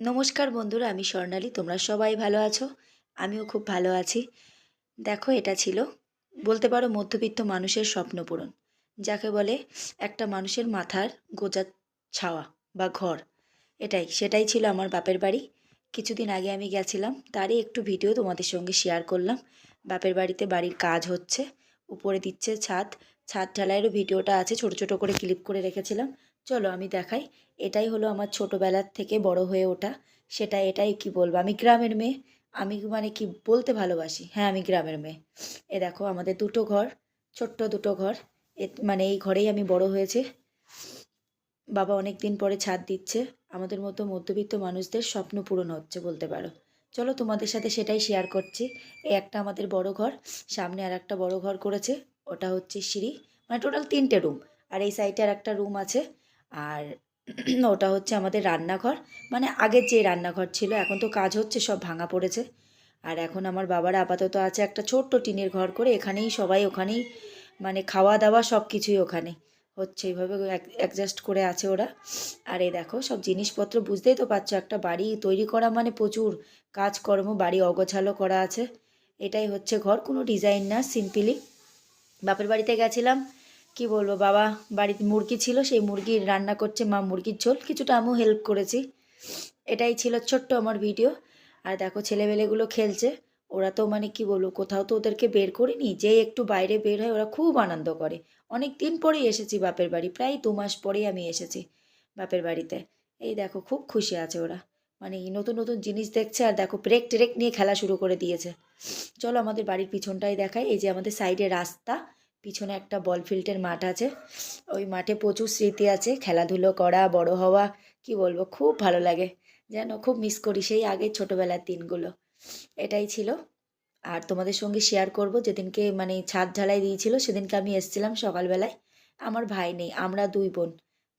নমস্কার বন্ধুরা, আমি স্বর্ণালী। তোমরা সবাই ভালো আছো? আমিও খুব ভালো আছি। দেখো, এটা ছিল বলতে পারো মধ্যবিত্ত মানুষের স্বপ্ন পূরণ, যাকে বলে একটা মানুষের মাথার গোজা ছাওয়া বা ঘর। এটাই, সেটাই ছিল আমার বাপের বাড়ি। কিছুদিন আগে আমি গেছিলাম, তারই একটু ভিডিও তোমাদের সঙ্গে শেয়ার করলাম। বাপের বাড়িতে বাড়ির কাজ হচ্ছে, উপরে দিচ্ছে ছাদ ছাদ ঢালাইয়েরও ভিডিওটা আছে, ছোট ছোট করে ক্লিপ করে রেখেছিলাম। চলো আমি দেখাই। এটাই হলো আমার ছোটোবেলার থেকে বড় হয়ে ওঠা। সেটা এটাই কি বলব? আমি গ্রামের মেয়ে। আমি মানে কি বলতে ভালোবাসি? হ্যাঁ আমি গ্রামের মেয়ে। এ দেখো, আমাদের দুটো ঘর, ছোট্ট দুটো ঘর। এ মানে এই ঘরেই আমি বড় হয়েছে। বাবা অনেক দিন পরে ছাদ দিচ্ছে। আমাদের মতো মধ্যবিত্ত মানুষদের স্বপ্ন পূরণ হচ্ছে বলতে পারো। চলো তোমাদের সাথে সেটাই শেয়ার করছি। এই একটা আমাদের বড় ঘর, সামনে আর একটা বড় ঘর করেছে। ওটা হচ্ছে সিঁড়ি মানে টোটাল তিনটে রুম আর এই সাইডে আর একটা রুম আছে। আর ওটা হচ্ছে আমাদের রান্নাঘর মানে আগের যে রান্নাঘর ছিল, এখন তো কাজ হচ্ছে, সব ভাঙা পড়েছে। আর এখন আমার বাবার আপাতত আছে একটা ছোট্ট টিনের ঘর করে, এখানেই সবাই ওখানেই মানে খাওয়া দাওয়া সব কিছুই ওখানে। হচ্ছে এইভাবে অ্যাডজাস্ট করে আছে ওরা। আর এই দেখো, সব জিনিসপত্র বুঝতেই তো পারছ, একটা বাড়ি তৈরি করা মানে প্রচুর কাজকর্ম, বাড়ি অগোছালো করা আছে। এটাই হচ্ছে ঘর, কোনো ডিজাইন না সিম্পলি বাপের বাড়িতে গেছিলাম। কি বলব বাবা, বাড়িতে মুরগি ছিল, সেই মুরগি রান্না করছে মা মুরগির ঝোল। কিছুটা আমিও হেল্প করেছি। এটাই ছিল ছোট্ট আমার ভিডিও আর দেখো ছেলেবেলেগুলো খেলছে। ওরা তো মানে কি বলব, কোথাও তো ওদেরকে বের করিনি। যে একটু বাইরে বের হয়, ওরা খুব আনন্দ করে। অনেক দিন পরেই এসেছি বাপের বাড়ি, প্রায় দু মাস পরেই আমি এসেছি বাপের বাড়িতে। এই দেখো, খুব খুশি আছে ওরা। মানে নতুন নতুন জিনিস দেখছে আর দেখো ব্রেক ট্রেক নিয়ে খেলা শুরু করে দিয়েছে। চলো আমাদের বাড়ির পিছনটাই দেখাই। এই যে আমাদের সাইডে রাস্তা, পিছনে একটা বল ফিল্ডের মাঠ আছে। ওই মাঠে প্রচুর স্মৃতি আছে, খেলাধুলো করা, বড় হওয়া, কি বলব, খুব ভালো লাগে। যেন খুব মিস করি সেই আগে ছোটোবেলার দিনগুলো। এটাই ছিল। আর তোমাদের সঙ্গে শেয়ার করব, যেদিনকে মানে ছাদ ঢালাই দিয়েছিল, সেদিনকে আমি এসেছিলাম সকালবেলায়। আমার ভাই নেই, আমরা দুই বোন।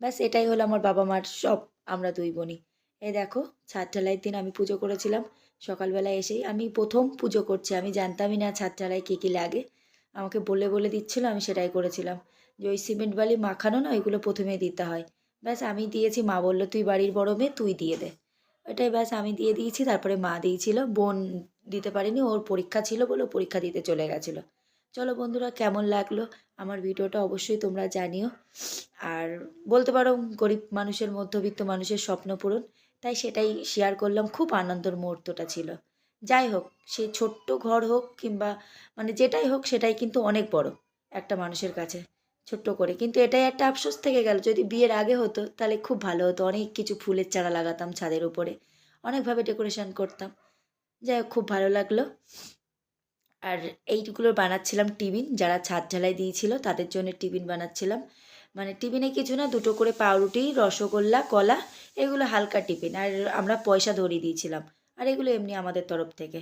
ব্যাস, এটাই হলো আমার বাবা মার সব, আমরা দুই বোনই। এই দেখো, ছাদ দিন আমি পুজো করেছিলাম। সকালবেলায় এসেই আমি প্রথম পুজো করছি। আমি জানতামই না ছাদ ঢালাই কী কী লাগে। আমাকে বলে বলে দিচ্ছিল, আমি সেটাই করেছিলাম। যে ওই সিমেন্ট বালি মাখানো না, ওইগুলো প্রথমে দিতে হয়। ব্যাস, আমি দিয়েছি, মা বলল, তুই বাড়ির বড় মেয়ে, তুই দিয়ে দে। ওইটাই ব্যাস, আমি দিয়ে দিয়েছি, তারপরে মা দিয়েছিল। বোন দিতে পারিনি, ওর পরীক্ষা ছিল বলে পরীক্ষা দিতে চলে গেছিল। চলো বন্ধুরা, কেমন লাগল? আমার ভিডিওটা অবশ্যই তোমরা জানিও। আর বলতে পারো, গরিব মানুষের, মধ্যবিত্ত মানুষের স্বপ্ন পূরণ। তাই সেটাই শেয়ার করলাম। খুব আনন্দের মুহূর্তটা ছিল। যাই হোক, সে ছোট্ট ঘর হোক কিংবা মানে যেটাই হোক, সেটাই কিন্তু অনেক বড় একটা মানুষের কাছে ছোট্ট করে। কিন্তু এটাই একটা আফসোস থেকে গেল। যদি বিয়ের আগে হতো, তাহলে খুব ভালো হতো। অনেক কিছু ফুলের চারা লাগাতাম ছাদের উপরে। অনেকভাবে ডেকোরেশন করতাম। যাই হোক, খুব ভালো লাগল। আর এইগুলো বানাচ্ছিলাম টিফিন। যারা ছাদ ঢালাই দিয়েছিল, তাদের জন্য টিফিন বানাচ্ছিলাম। মানে টিফিনে কিছু না, দুটো করে পাউরুটি, রসগোল্লা, কলা এগুলো হালকা টিফিন আর আমরা পয়সা ধরিয়ে দিয়েছিলাম। আর এগুলো এমনি আমাদের তরফ থেকে।